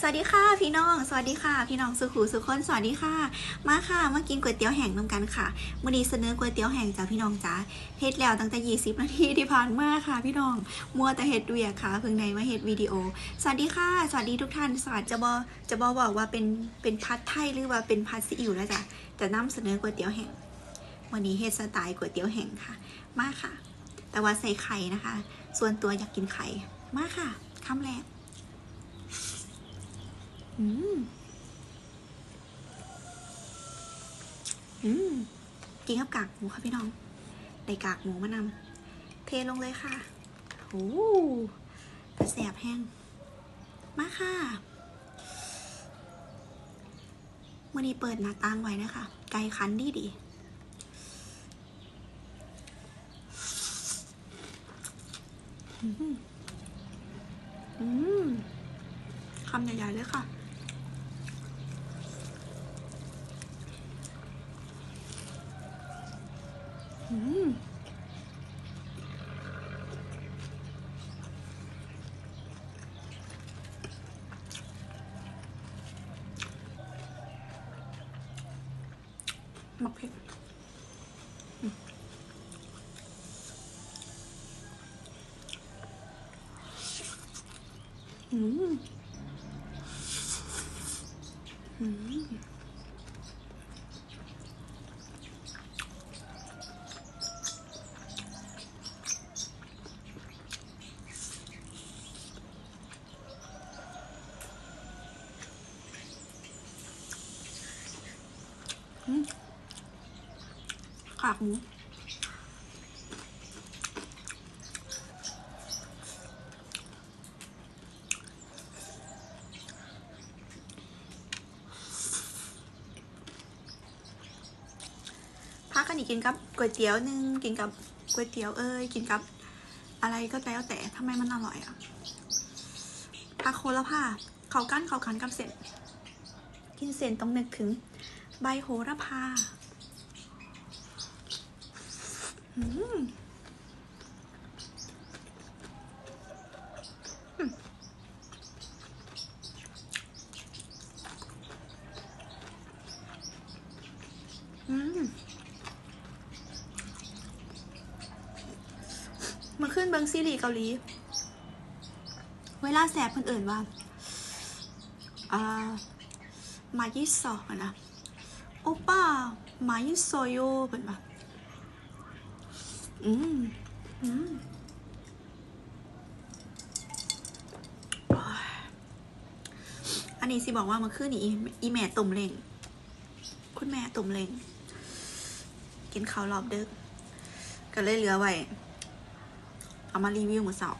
สวัสดีค่ะพี่น้อง สวัสดีค่ะ พี่น้องสุขูสุขคนสวัสดีค่ะ มาค่ะมากินก๋วยเตี๋ยวแห้งนำกันค่ะมื้อนี้เสนอก๋วยเตี๋ยวแห้งจ้าพี่น้องจ้าเฮ็ดแล้วตั้งแต่ 20 นาทีที่ผ่านมาค่ะ พี่น้องมัวแต่เฮ็ดเวียค่ะเพิ่งในมาเฮ็ดวิดีโอ สวัสดีค่ะ สวัสดีทุกท่านสวัสดีจะบอจะบอบอกว่าเป็นเป็นพัดไทยหรือว่าเป็นพัดซีอิ๊วแล้วจ้ะจะนำเสนอก๋วยเตี๋ยวแห้งวันนี้เฮ็ดสไตล์ก๋วยเตี๋ยวแห้งค่ะ มาค่ะ แต่ว่าใส่ไข่นะคะ ส่วนตัวอยากกินไข่มาค่ะคำแรก อืม อืม กินกับกากหมูค่ะพี่น้อง ได้กากหมูมานำเทลงเลยค่ะโอ้กระแสบแห้ง มาค่ะมื่อนี้เปิดหน้าต่างไว้นะคะ ไก่คันดีดีอืมอืมคำใหญ่ๆเลยค่ะ อืมมักเผ็ดอืมอืม อืมอืม ขากหมูพักกันอีกกินกับก๋วยเตี๋ยวนึงกินกับก๋วยเตี๋ยวเอ้ยกินกับ อะไรก็แล้วแต่ทำไมมันอร่อยอะพักโคละผ้าเขากั้นเขาคันกับเส้นกินเส้นต้องนึกถึง ใบโหระพาอืมอืมมมาขึ้นเบิงซีรีเกาหลี เวลาแสบเพิ่นอิ่นว่า อ่า มายิสออะนะ โอป้ามายิโซโยเพิ่นว่าอืมอืมอันนี้สิบอกว่ามื่อคืนอีอีแม่ตุ่มเล่ง คุณแม่ตุ่มเล่ง กินข้าวรอบดึก ก็เลยเหลือไว้เอามารีวิวมือเสา